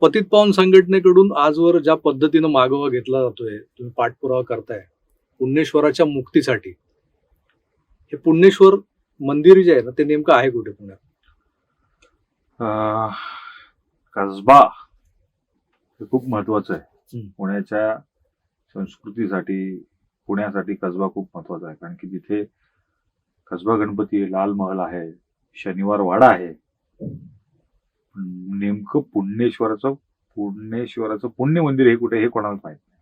पतित पावन संघटनेकडून आजवर ज्या पद्धतीनं मागोवा घेतला जातोय तुम्ही पाठपुरावा करताय पुण्येश्वराच्या मुक्तीसाठी. हे पुण्येश्वर मंदिर जे आहे ना ते नेमकं आहे कुठे पुण्यात? अं, कसबा हे खूप महत्वाचं आहे. पुण्याच्या संस्कृतीसाठी पुण्यासाठी कसबा खूप महत्त्वाचा आहे. कारण की तिथे कसबा गणपती लाल महल आहे शनिवार वाडा आहे नेमकं पुण्येश्वराचं पुण्येश्वराचं पुण्य मंदिर हे कुठे हे कोणाला माहीत नाही.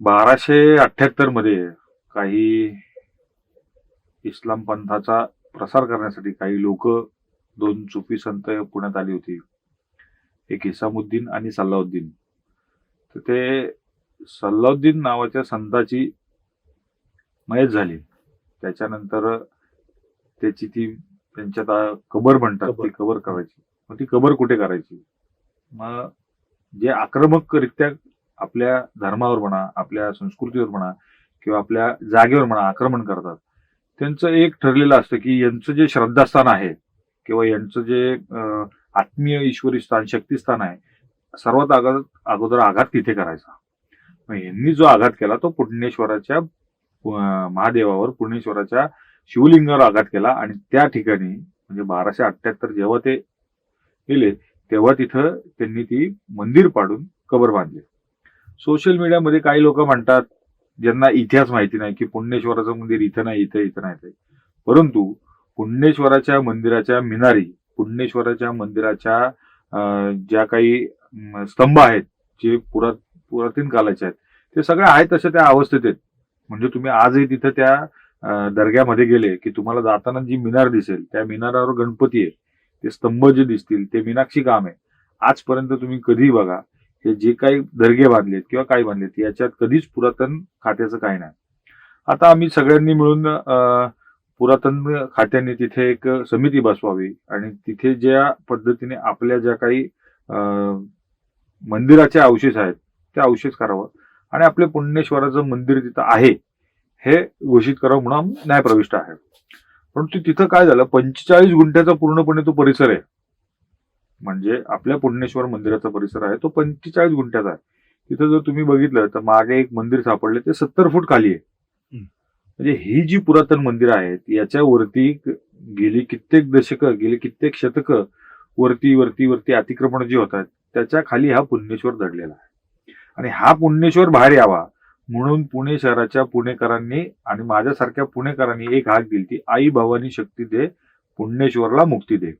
बाराशे अठ्याहत्तरमध्ये काही इस्लाम पंथाचा प्रसार करण्यासाठी काही लोक दोन सुफी संत पुण्यात आली होती. एक हिसामुद्दीन आणि सल्लाउद्दीन. तर ते सल्लाउद्दीन नावाच्या संताची मयत झाली. त्याच्यानंतर त्याची ती त्यांच्यात कबर म्हणतात कबर. ती कबर करायची. मग ती कबर कुठे करायची? मग जे आक्रमकरित्या आपल्या धर्मावर म्हणा आपल्या संस्कृतीवर म्हणा किंवा आपल्या जागेवर म्हणा आक्रमण करतात त्यांचं एक ठरलेलं असतं की यांचं जे श्रद्धास्थान आहे किंवा यांचं जे आत्मीय ईश्वरी स्थान शक्तिस्थान आहे सर्वात अगोदर अगोदर आघात तिथे करायचा. मग यांनी जो आघात केला तो पुण्येश्वराच्या अं, महादेवावर पुण्येश्वराच्या शिवलिंगावर आघात केला आणि त्या ठिकाणी म्हणजे बाराशे अठ्ठ्याहत्तर जेव्हा ते गेले तेव्हा तिथं त्यांनी ती मंदिर पाडून कबर बांधली. सोशल मीडियामध्ये काही लोक म्हणतात ज्यांना इतिहास माहिती नाही की पुण्येश्वराचं मंदिर इथं नाही इथं इथं नाही ते परंतु पुण्येश्वराच्या मंदिराच्या मिनारी पुण्येश्वराच्या मंदिराच्या अं, ज्या काही स्तंभ आहेत जे पुरा पुरातन कालाचे आहेत ते सगळे आहेत तसे त्या अवस्थेत आहेत. म्हणजे तुम्ही आजही तिथं त्या दर्ग्यामध्ये गेले की तुम्हाला जाताना जी मिनार दिसेल त्या मिनारावर गणपती आहे ते स्तंभ जे दिसतील ते मीनाक्षी काम आहे. आजपर्यंत तुम्ही कधीही बघा हे जे काही दर्गे बांधलेत किंवा काय बांधलेत याच्यात कधीच पुरातन खात्याचं काही नाही. आता आम्ही सगळ्यांनी मिळून पुरातन खात्याने तिथे एक समिती बसवावी आणि तिथे ज्या पद्धतीने आपल्या ज्या काही मंदिराचे अवशेष आहेत ते अवशेष करावं. आणि आपल्या पुण्येश्वराचं मंदिर तिथं आहे. हे घोषित करावं म्हणून न्यायप्रविष्ट आहे. परंतु तिथं काय झालं? पंचेचाळीस गुंठ्याचा पूर्णपणे तो परिसर आहे. म्हणजे आपल्या पुण्येश्वर मंदिराचा परिसर आहे. तो पंचेचाळीस गुंठ्याचा आहे. तिथं जर तुम्ही बघितलं तर मागे एक मंदिर सापडले ते सत्तर फूट खाली आहे. म्हणजे ही जी पुरातन मंदिर आहेत याच्यावरती गेली कित्येक दशकं गेली कित्येक शतकं वरती वरती वरती अतिक्रमण जी होतात त्याच्याखाली हा पुण्येश्वर दडलेला आहे. आणि हा पुण्येश्वर बाहेर यावा म्हणून पुणे शहराच्या पुणेकरांनी आणि माझ्यासारख्या पुणेकरांनी एक हाक दिली ती आई भवानी शक्ती दे पुणेश्वरला मुक्ती दे.